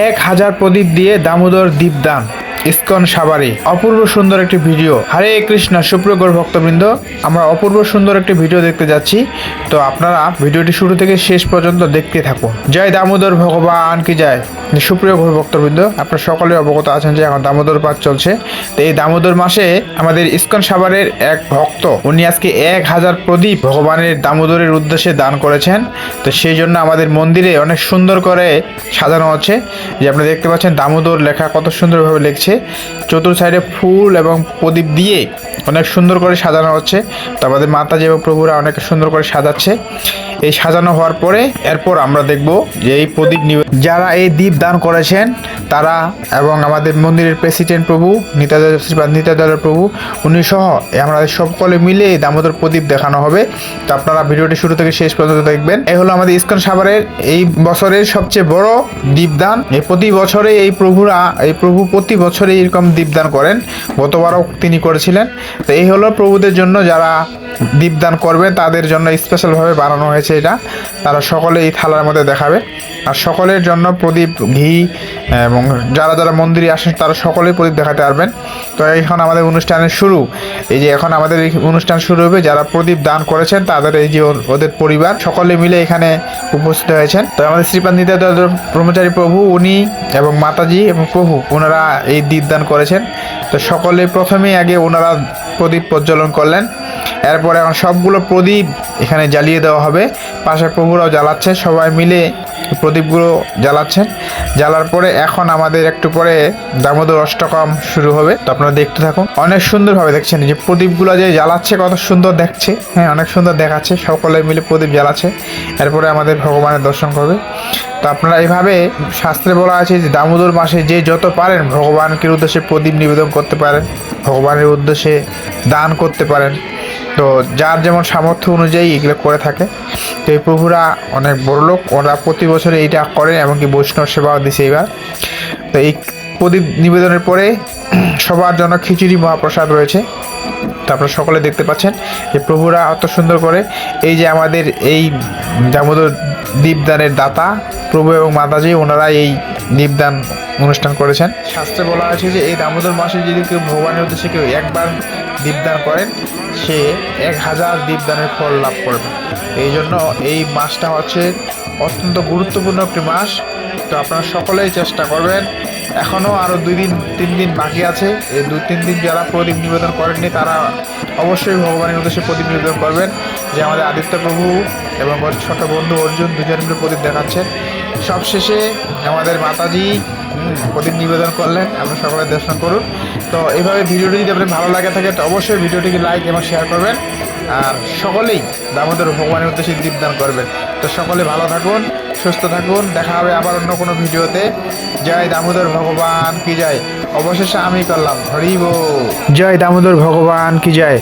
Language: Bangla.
এক হাজার প্রদীপ দিয়ে দামোদর দীপদান, ইস্কন সাবারি অপূর্ব সুন্দর একটি ভিডিও। হরে কৃষ্ণ সুপ্রগর ভক্তবৃন্দ, আমরা অপূর্ব সুন্দর একটি ভিডিও দেখতে যাচ্ছি। তো আপনারা ভিডিওটি শুরু থেকে শেষ পর্যন্ত দেখতে থাকুন। জয় দামোদর ভগবান কি জয়। সুপ্রিয় গৌর ভক্তবৃন্দ, আপনারা সকলে অবগত আছেন যে এখন দামোদর পাঠ চলছে। তো এই দামোদর মাসে আমাদের ইস্কন সাবারের এক ভক্ত, উনি আজকে এক হাজার প্রদীপ ভগবানের দামোদরের উদ্দেশ্যে দান করেছেন। তো সেই জন্য আমাদের মন্দিরে অনেক সুন্দর করে সাজানো আছে। যে আপনি দেখতে পাচ্ছেন দামোদর লেখা কত সুন্দরভাবে লিখছে। চতুর সাইডে ফুল এবং প্রদীপ দিয়ে অনেক সুন্দর করে সাজানো হচ্ছে। তো আমাদের মাতাজি এবং প্রভুরা অনেক সুন্দর করে সাজাচ্ছে। এই সাজানো হওয়ার পরে এরপর আমরা দেখব যে এই প্রদীপ নিবে যারা এই দ্বীপ দান করেছেন তারা এবং আমাদের মন্দিরের প্রেসিডেন্ট প্রভু, নিতাদার শ্রীপাদ নিতাদার প্রভু, উনি সহ আমরা সকলে মিলে এই দামোদর প্রদীপ দেখানো হবে। তো আপনারা ভিডিওটি শুরু থেকে শেষ পর্যন্ত দেখবেন। এই হলো আমাদের ইস্কন সাভারের এই বছরের সবচেয়ে বড় দীপদান। প্রতি বছরে এই প্রভুরা, এই প্রভু প্রতি বছরে এরকম দীপদান করেন। গতবারও তিনি করেছিলেন। তো এই হলো প্রভুদের জন্য যারা দীপদান করবে, তাদের জন্য স্পেশালভাবে বানানো হয়েছে এটা। তারা সকলে এই থালার মধ্যে দেখাবে। আর সকলের জন্য প্রদীপ, ঘি এবং যারা যারা মন্দিরে আসেন, তারা সকলেই প্রদীপ দেখাতে পারবেন তো এখন আমাদের অনুষ্ঠানের শুরু। এই যে এখন আমাদের এই অনুষ্ঠান শুরু হবে, যারা প্রদীপ দান করেছেন, তাদের এই যে ওদের পরিবার, সকলে মিলে এখানে উপস্থিত হয়েছেন। তো আমাদের নিত্যানন্দ ব্রহ্মচারী প্রভু, উনি এবং মাতাজি এবং প্রভু, ওনারা এই দীপদান করেছেন। তো সকলে প্রথমেই আগে ওনারা প্রদীপ প্রজ্বলন করলেন। এরপরে এখন সবগুলো প্রদীপ এখানে জ্বালিয়ে দেওয়া হবে। পাশে প্রভুরাও জ্বালাচ্ছে, সবাই মিলে প্রদীপগুলো জ্বালাচ্ছেন। জ্বালার পরে এখন আমাদের একটু পরে দামোদর অষ্টকম শুরু হবে, তো আপনারা দেখতে থাকুন। অনেক সুন্দরভাবে দেখছেন যে প্রদীপগুলো যে জ্বালাচ্ছে, কত সুন্দর দেখছে। হ্যাঁ অনেক সুন্দর দেখাচ্ছে, সকলে মিলে প্রদীপ জ্বালাচ্ছে। এরপরে আমাদের ভগবানের দর্শন করবে। তো আপনারা এইভাবে শাস্ত্রে বলা আছে যে দামোদর মাসে যে যত পারেন, ভগবানকে উদ্দেশ্যে প্রদীপ নিবেদন করতে পারেন, ভগবানের উদ্দেশ্যে দান করতে পারেন। তো যার যেমন সামর্থ্য অনুযায়ী এগুলো করে থাকে, তো এই প্রভুরা অনেক বড় লোক, ওরা প্রতি বছরে এইটা করেন এমনকি বৈষ্ণব সেবাও দিছে এবার তো এই প্রদীপ নিবেদনের পরে সবার জন্য খিচুড়ি মহাপ্রসাদ রয়েছে। তো আপনারা সকলে দেখতে পাচ্ছেন যে প্রভুরা অত সুন্দর করে, এই যে আমাদের এই দামোদর দীপদানের দাতা প্রভু এবং মাতাজি ওনারা এই দীপদান অনুষ্ঠান করেছেন। শাস্ত্রে বলা আছে যে, এই দামোদর মাসে যদি কেউ ভগবানের উদ্দেশ্যে কেউ একবার দীপদান করেন সে এক হাজার দীপদানের ফল লাভ করবে। এই জন্য এই মাসটা হচ্ছে অত্যন্ত গুরুত্বপূর্ণ একটি মাস। তো আপনারা সকলেই চেষ্টা করবেন। এখনও আরও দুই দিন, তিন দিন বাকি আছে। এই দু, তিন দিন যারা প্রদীপ নিবেদন করেননি, তারা অবশ্যই ভগবানের উদ্দেশ্যে প্রদীপ নিবেদন করবেন যে আমাদের আদিত্য প্রভু এবং ওর ছোট বন্ধু অর্জুন দুজন মিলে প্রদীপ দেখাচ্ছেন। সবশেষে আমাদের মাতাজি প্রদীপ নিবেদন করলেন আপনারা সকলে দর্শন করুন। তো এইভাবে ভিডিওটি যদি আপনার ভালো লাগে থাকে, তো অবশ্যই ভিডিওটিকে লাইক এবং শেয়ার করবেন। আর সকলেই দামোদর ভগবানের উদ্দেশ্যে দীপদান করবেন। তো সকলে ভালো থাকুন, সুস্থ থাকুন। দেখা হবে আবার অন্য কোনো ভিডিওতে। জয় দামোদর ভগবান কি জয়। অবশেষে আমি করলাম। হরিব জয় দামোদর ভগবান কি জয়।